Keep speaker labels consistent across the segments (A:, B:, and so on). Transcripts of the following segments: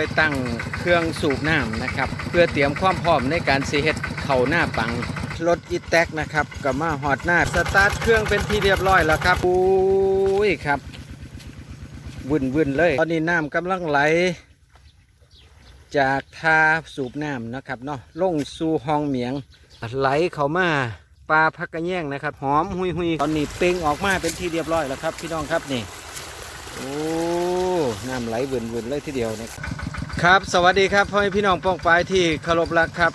A: ไปตั้งเครื่องสูบน้ำนะครับ เพื่อเตรียมความพร้อมในการสีเฮ็ดเข่าหน้าปังรถอีแท็กนะครับกับมาหอดหน้าสตาร์ทเครื่องเป็นที่เรียบร้อยแล้วครับอุ้ยครับวุ่นวุ่นๆเลย ตอนนี้น้ำกำลังไหล จากทาสูบน้ำนะครับเนาะลงสู่ห้องเหมียงไหลเข้ามาปลาพักกระแยงนะครับ หอมหุยหุยตอนนี้เป่งออกมาเป็นที่เรียบร้อยแล้วครับ พี่น้องครับนี่ โอ้น้ำไหลเวินเวินเลยทีเดียวนะครับครับ สวัสดีครับพ่อแม่พี่น้องป้องปายที่เคารพรักครับ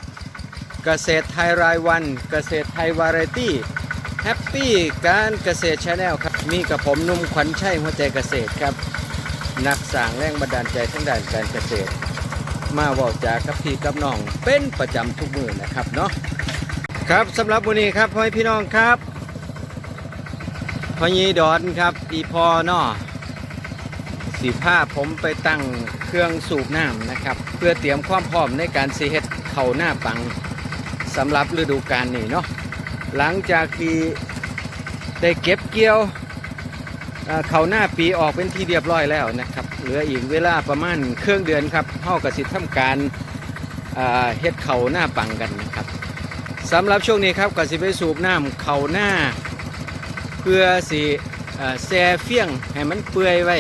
A: เกษตรไทยรายวัน เกษตรไทยวาไรตี้แฮปปี้การเกษตรชาแนลครับมีกับผมนุ่มขวัญชัยหัวใจเกษตรครับ นักสร้างแรงบันดาลใจทั้งด้านการเกษตร มาบอกจากกับพี่กับน้องเป็นประจำทุกมือนะครับเนาะครับสำหรับวันนี้ครับพ่อแม่พี่น้องครับพ่อยีดอนครับอีพอเนาะ สีผ้าผมไปตั้งเครื่องสูบน้ำนะครับ เพื่อเตรียมความพร้อมในการสีเฮ็ดเข่าหน้าปังสำหรับฤดูกาลนี้เนาะหลังจากที่ได้เก็บเกี่ยวเอ่อเขาหน้าปีออกเป็นที่เรียบร้อยแล้วนะครับเหลืออีกเวลาประมาณเครื่องเดือนครับเฮากสิทำการเฮ็ดเขาหน้าปังกันนะครับสำหรับช่วงนี้ครับก็สิไปสูบน้ำเขาหน้า เพื่อสิเอ่อแซ่เฟี้ยงให้มันเปื่อยไว้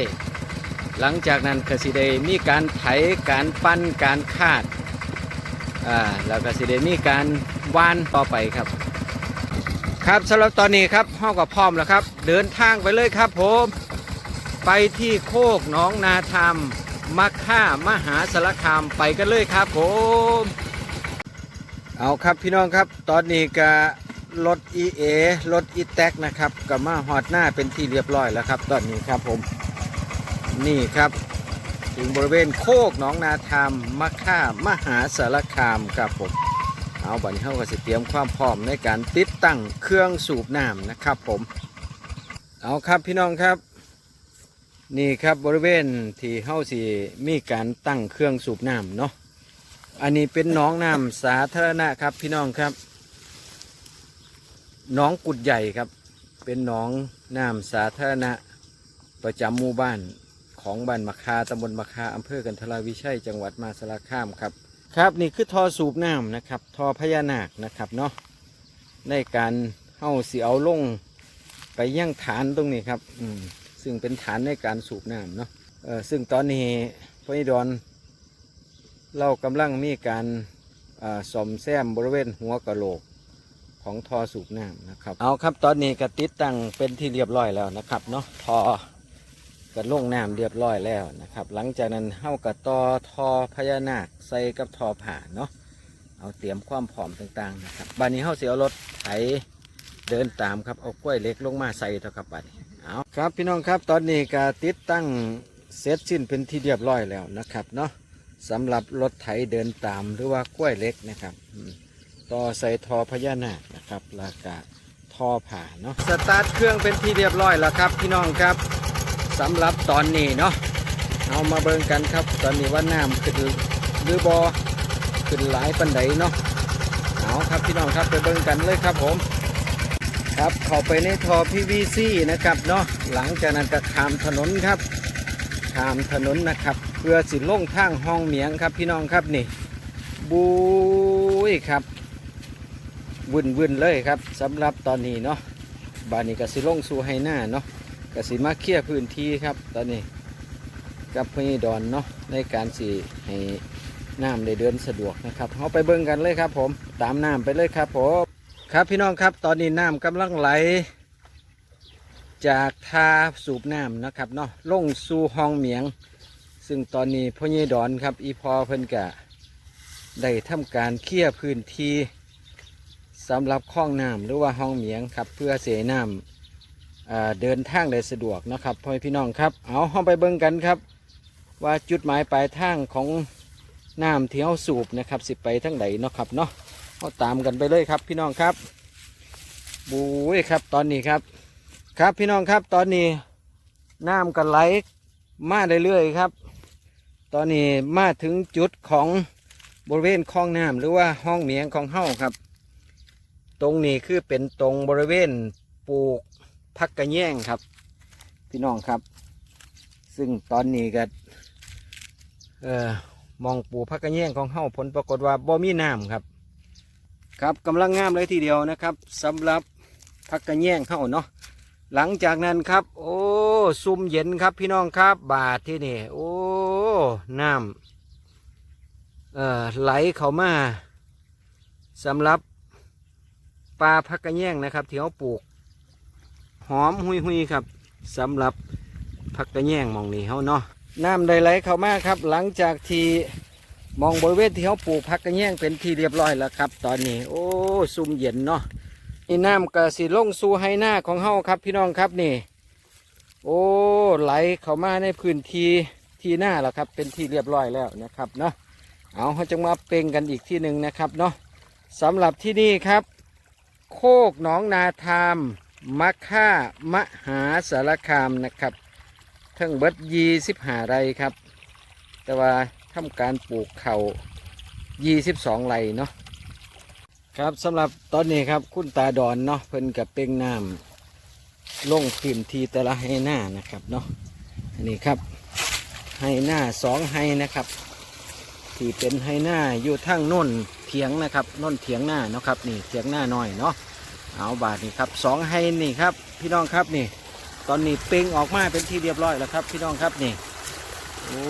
A: หลังจากนั้นก็สิได้มีการไถการปั้นการคาดอ่าแล้วก็สิได้มีการว่านต่อไปครับ ครับสำหรับตอนนี้ครับห้องก็พร้อมแล้วครับ เดินทางไปเลยครับผม ไปที่โคกหนองนาธรรมมัค่ามหาสารคามไปกันเลยครับผม เอาครับพี่น้องครับ ตอนนี้ก็รถอีเอรถอีแท็กนะครับก็มาหอดหน้าเป็นที่เรียบร้อยแล้วครับ ตอนนี้ครับผม นี่ครับ ถึงบริเวณโคกหนองนาธรรมมักค่ามหาสารคามครับผมเอาบัดนเฮาก็สิเตรียมความพร้อมในการติดตั้งเครื่องสูบน้ำนะครับผม เอาครับพี่น้องครับ นี่ครับบริเวณที่เฮาสิมีการตั้งเครื่องสูบน้ำเนาะอันนี้เป็นหน้องน้ำสาธารณะครับพี่น้องครับหน้องกุดใหญ่ครับ เป็นหน้องน้ำสาธารณะประจำหมู่บ้าน ของบ้านมะคาตำบลมะคาอำเภอกันทราวิชัยจังหวัดมาสารคามครับ ครับนี่คือท่อสูบน้ำนะครับท่อพญานาคนะครับเนาะในการเฮาสีเอาลงไปยังฐานตรงนี้ครับอืมซึ่งเป็นฐานในการสูบน้ำเนาะเออซึ่งตอนนี้พระนิดอนเรากำลังมีการอ่าซ่อมแซมบริเวณหัวกะโหลกของท่อสูบน้ำนะครับ เอาครับตอนนี้ก็ติดตั้งเป็นที่เรียบร้อยแล้วนะครับเนาะท่อ ก็ลงน้ำเรียบร้อยแล้วนะครับ หลังจากนั้นเฮากับต่อทอพญานาคใส่กับทอผ่าเนาะเอาเตรียมความพร้อมต่างๆนะครับบัดนี้เฮาเสิเอารถไถเดินตามครับเอากล้วยเล็กลงมาใส่เท่ากับบัดนี้เอาครับพี่น้องครับตอนนี้ก็ติดตั้งเสร็จสิ้นเป็นที่เรียบร้อยแล้วนะครับเนาะสำหรับรถไถเดินตามหรือว่ากล้วยเล็กนะครับต่อใส่ทอพญานาคนะครับแล้วก็ทอผ่าเนาะสตาร์ทเครื่องเป็นที่เรียบร้อยแล้วครับพี่น้องครับ สำหรับตอนนี้เนาะเอามาเบิ่งกันครับ ตอนนี้ว่าน้ำขึ้นหรือบอขึ้นหลายปันไดเนาะเอาครับพี่น้องครับไปเบิ่งกันเลยครับผม ครับเข้าไปในท่อ PVC นะครับเนาะหลังจากนั้นก็ข้ามถนนครับข้ามถนนนะครับ เพื่อสิล่งทางห้องเหมียงครับพี่น้องครับนี่บุยครับวุ่นวุ่นเลยครับสำหรับตอนนี้เนาะบานนี้ก็สิล่งสู่ให้หน้าเนาะ กสิมาเคลียร์พื้นที่ครับ ตอนนี้กับพี่ดอนเนาะในการสีให้น้ำได้เดินสะดวกนะครับเราไปเบิ่งกันเลยครับ ผมตามน้ำไปเลยครับผมครับพี่น้องครับตอนนี้น้ำกำลังไหล จากทาสูบน้ำนะครับเนาะลงสู่ห้องเหมียง ซึ่งตอนนี้พ่อยี่ดอนครับ อีพอเพิ่นกะได้ทำการเคลียร์พื้นที่สำหรับคลองน้ำหรือว่าห้องเหมียงครับเพื่อเสียน้ำ เดินทางได้สะดวกนะครับพ่อพี่น้องครับ เอาเข้าไปเบิ่งกันครับ ว่าจุดหมายปลายทางของน้ำที่เขาสูบนะครับสิไปทั้งไหนเนาะครับเนาะเอาตามกันไปเลยครับพี่น้องครับบุ้ยครับตอนนี้ครับ ครับพี่น้องครับตอนนี้น้ำกันไหลมาเรื่อยๆครับ ตอนนี้มาถึงจุดของบริเวณคลองน้ำหรือว่าห้องเมียงของเฮ้าครับ ตรงนี้คือเป็นตรงบริเวณปลูก พักกระแย่งครับ พี่น้องครับ ซึ่งตอนนี้ก็เอ่อมองปลูกพักกระแยงของเฮาผลปรากฏว่าบ่มีน้ำครับ ครับกำลังงามเลยทีเดียวนะครับสำหรับพักกระแยงเฮาเนาะหลังจากนั้นครับ โอ้ซุ่มเย็นครับพี่น้องครับ บาทที่นี่โอ้น้ำเอ่อไหลเข้ามาสำหรับปลาพักกระแยงนะครับที่เขาปลูก หอมหุยๆครับสำหรับพักกระแยงมองนี้เขาเนาะน้ำได้ไหลเข้ามาครับ หลังจากที่มองบริเวณที่เขาปลูกพักกระแยงเป็นที่เรียบร้อยแล้วครับ ตอนนี้ โอ้ซุ่มเย็นเนาะนี่น้ำกระสีลงสู่ให้หน้าของเฮาครับ พี่น้องครับนี่ โอ้ไหลเข้ามาในพื้นที่ที่หน้าแล้วครับ เป็นที่เรียบร้อยแล้วนะครับเนาะเอาเขาจะมาเป่งกันอีกที่หนึ่งนะครับเนาะสำหรับที่นี่ครับ โคกหนองนาทาม มักค่ามหาสารคามนะครับทั้งเบิดยี่สิบหาไรครับ แต่ว่าทำการปลูกเขายี่สิบสองไรเนาะครับสำหรับตอนนี้ครับคุณตาดอนเนาะเพิ่นกับเป่งน้ำลงพื้นที่แต่ละให้หน้านะครับเนาะอันนี้ครับให้หน้าสองให้นะครับ ที่เป็นให้หน้าอยู่ทั้งน่นเถียงนะครับน่นเถียงหน้าเนาะครับนี่เถียงหน้าน้อยเนาะ เอาบาทนี่ครับสองให้นี่ครับพี่น้องครับนี่ ตอนนี้เป่งออกมาเป็นที่เรียบร้อยแล้วครับ พี่น้องครับนี่โอ้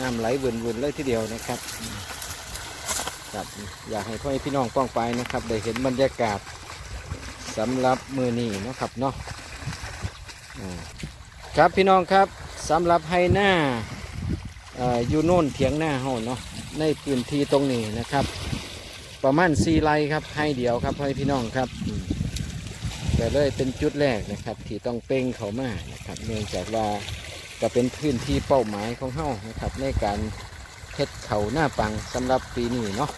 A: น้ำไหลวนๆเลยทีเดียวนะครับครับอยากให้พ่อพี่น้องป้องไปนะครับ ได้เห็นบรรยากาศสำหรับมือนี้นะครับเนาะครับพี่น้องครับสำหรับให้หน้าอออยู่โน่นเถียงหน้าเฮาเนาะในพื้นที่ตรงนี้นะครับ ประมาณสี่ไร่ครับให้เดียวครับให้พี่น้องครับแต่เลยเป็นจุดแรกนะครับ ที่ต้องเป้งเขามานะครับเนื่องจากว่าก็เป็นพื้นที่เป้าหมายของเฮานะครับ ในการเฮ็ดเขาหน้าปังสำหรับปีนี้เนาะ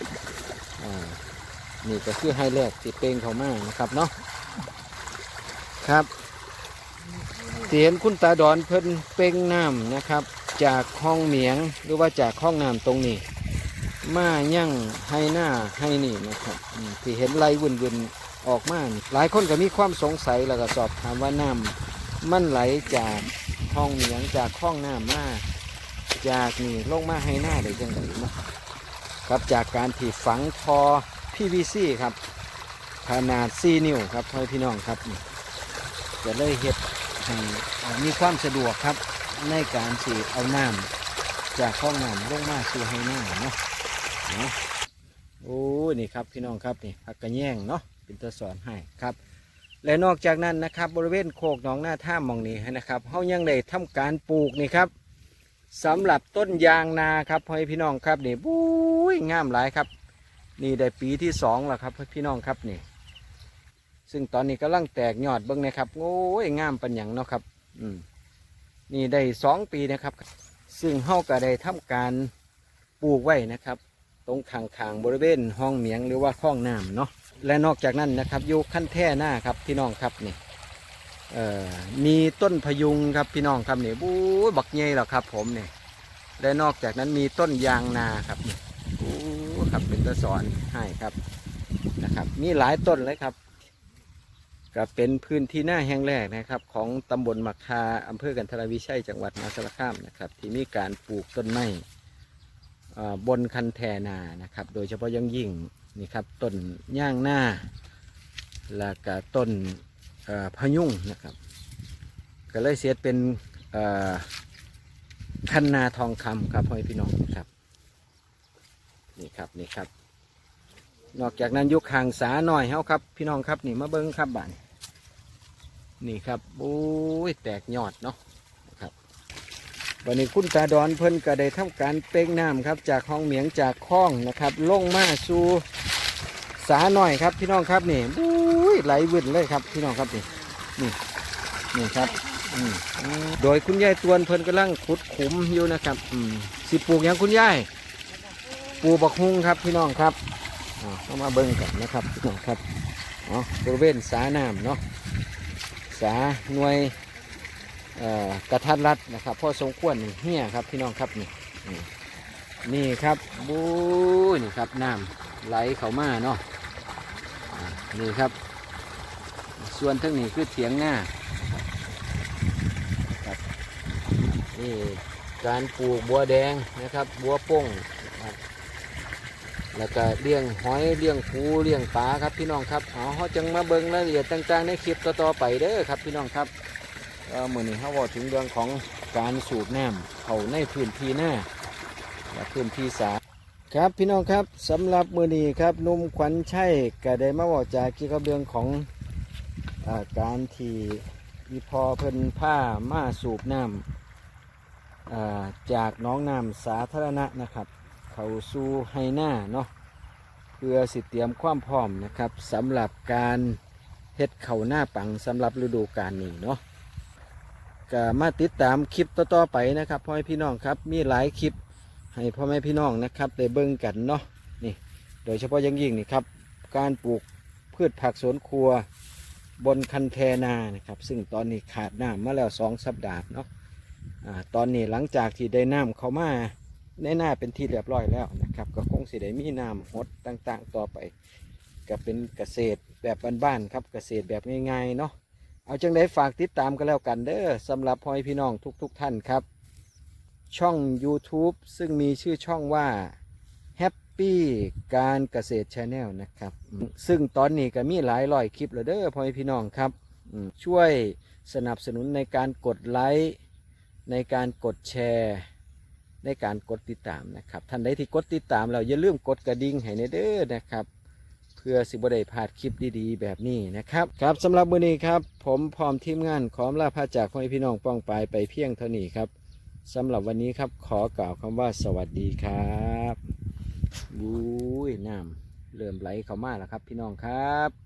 A: นี่ก็คือให้แรกที่เป้งเขามานะครับเนาะครับที่เห็นคุณตาดอนเพิ่นเป้งน้ำนะครับ จากห้องเหมียงหรือว่าจากห้องน้ำตรงนี้ มายั่งให้หน้าให้นี่นะครับที่เห็นไหลวุ่นวุ่นๆออกมาหลายคนก็มีความสงสัยแล้วก็สอบถามว่าน้ำมันไหลจากห้องเหมียงจากห้องน้ำมาจากนี่ลงมาให้หน้าได้ยังไงนะครับจากการที่ฝังทอ PVC ครับ ขนาด 4 นิ้วครับพ่อพี่น้องครับจะเลยเฮ็ดให้มีความสะดวกครับในการสีเอาน้ำจากห้องน้ำลงมาสู่ให้หน้าเนาะ โอ้นี่ครับพี่น้องครับนี่ผักกระแยงเนาะเป็นตัวสอนให้ครับ และนอกจากนั้นนะครับบริเวณโคกหนองหน้าท่ามองนี้นะครับเขายังได้ทำการปลูกนี่ครับสำหรับต้นยางนาครับพ่อพี่น้องครับนี่บุ้ยงามหลายครับ นี่ได้ปีที่สองแล้วครับพ่อพี่น้องครับนี่ ซึ่งตอนนี้กำลังแตกยอดเบิ้งนะครับโอ้ยงามปัญญังเนาะครับ อืมนี่ได้สองปีนะครับ ซึ่งเฮาก็ได้ทำการปลูกไว้นะครับ ตรงข้างๆบริเวณห้องเหมียงหรือว่าห้องน้ำเนาะและนอกจากนั้นนะครับอยู่ขั้นแท่หน้าครับพี่น้องครับนี่มีต้นพยุงครับพี่น้องครับนี่บู๊บักเงยแล้วครับ ผมนี่และนอกจากนั้นมีต้นยางนาครับนี่บู๊ครับเป็นตัวสอนให้ครับนะครับ มีหลายต้นเลยครับก็เป็นพื้นที่หน้าแห่งแรกนะครับ ของตำบลมักคาอำเภอกันทรวิชัยจังหวัดมหาสารคามนะครับ ที่มีการปลูกต้นไม้ บนคันแทนานะครับ โดยเฉพาะยังยิ่งนี่ครับต้นย่างหน้า แล้วก็ต้นพยุงนะครับ ก็เลยเสียเป็นคันนาทองคำครับพ่อพี่น้องครับนี่ครับนี่ครับ นอกจากนั้นยุคห่างสาหน่อยเฮาครับ พี่น้องครับนี่มาเบิ้งครับบ้านนี่ครับโอ้ยแตกยอดเนาะ วันนี้คุณตาดอนเพิ่นก็ได้ทำการเป้งน้ำครับจากห้องเหมียงจากคลองนะครับ ลงมาสู่สาหน่อยครับพี่น้องครับนี่โอ้ยไหลวืดเลยครับพี่น้องครับนี่นี่นี่ครับโดยคุณยายตวนเพิ่นกำลังขุดขุมอยู่นะครับอืมสิปลูกหยังคุณยายปลูกบักฮุงครับพี่น้องครับเข้ามาเบิ่งกันนะครับพี่น้องครับอ๋อบริเวณสาน้ำเนาะสาหน่วย กระทัดรัดนะครับพ่อสมควรนี่เฮียครับพี่น้องครับนี่นี่ครับบูนี่ครับน้ำไหลเข้ามาเนาะนี่ครับ ส่วนทั้งนี้คือเถียงหน้าครับนี่การปลูกบัวแดงนะครับบัวป้งครับแล้วก็เลี้ยงหอยเลี้ยงปูเลี้ยงปลาครับพี่น้องครับอาเขาจึงมาเบิ่งรายละเอียดต่างๆในคลิปต่อๆไปเด้อครับพี่น้องครับ เอ่อมื่อนี้เขาบอกถึงเรื่องของการสูบน้ำเขาในพื้นที่หน้าและพื้นที่สาครับพี่น้องครับสำหรับมือนี้ครับนุ่มขวัญชัยก็ได้มาบอกจากเกี่ยวกับเรื่องของอาการที่อีพอเพิ่นผ้ามาสูบน้ำจากน้องน้ำสาธารณะนะครับ เขาสู่ไฮหน้าเนาะเพื่อสิเตรียมความพร้อมนะครับสำหรับการเฮ็ดเข่าหน้าปังสำหรับฤดูกาลนี้เนาะ ก็มาติดตามคลิปต่อๆไปนะครับพ่อแม่พี่น้องครับมีหลายคลิปให้พ่อแม่พี่น้องนะครับได้เบิ่งกันเนาะนี่ โดยเฉพาะยังยิ่งนี่ครับการปลูกพืชผักสวนครัวบนคันแทนานะครับซึ่งตอนนี้ขาดน้ำมาแล้วสองสัปดาห์เนาะอ่าตอนนี้หลังจากที่ได้น้ำเข้ามาในหน้าเป็นที่เรียบร้อยแล้วนะครับก็คงสิได้มีน้ำหดต่างๆ ต่อไป ก็เป็นเกษตรแบบบ้านๆครับเกษตรแบบง่ายๆเนาะ เอาจังได้ฝากติดตามกันแล้วกันเด้อสำหรับพ่อแม่พี่น้องทุกๆท่านครับ ช่อง YouTube ซึ่งมีชื่อช่องว่า Happy การเกษตร Channel นะครับ ซึ่งตอนนี้ก็มีหลายร้อยคลิปแล้วเด้อพ่อแม่พี่น้องครับ ช่วยสนับสนุนในการกดไลค์ในการกดแชร์ในการกดติดตามนะครับ ท่านใดที่กดติดตามเราอย่าลืมกดกระดิ่งให้ในเด้อนะครับ พื่อสิบได้พลาดคลิปดีๆ แบบนี้นะครับครับสำหรับมื้อนี้ครับ ผมพร้อมทีมงานขอลาพาจากพ่อพี่น้องป้องปายไปเพียงเท่านี้ครับสำหรับวันนี้ครับขอกล่าวคำว่าสวัสดีครับบุ้ยน้ำเริ่มไหลเข้ามาแล้วครับพี่น้องครับ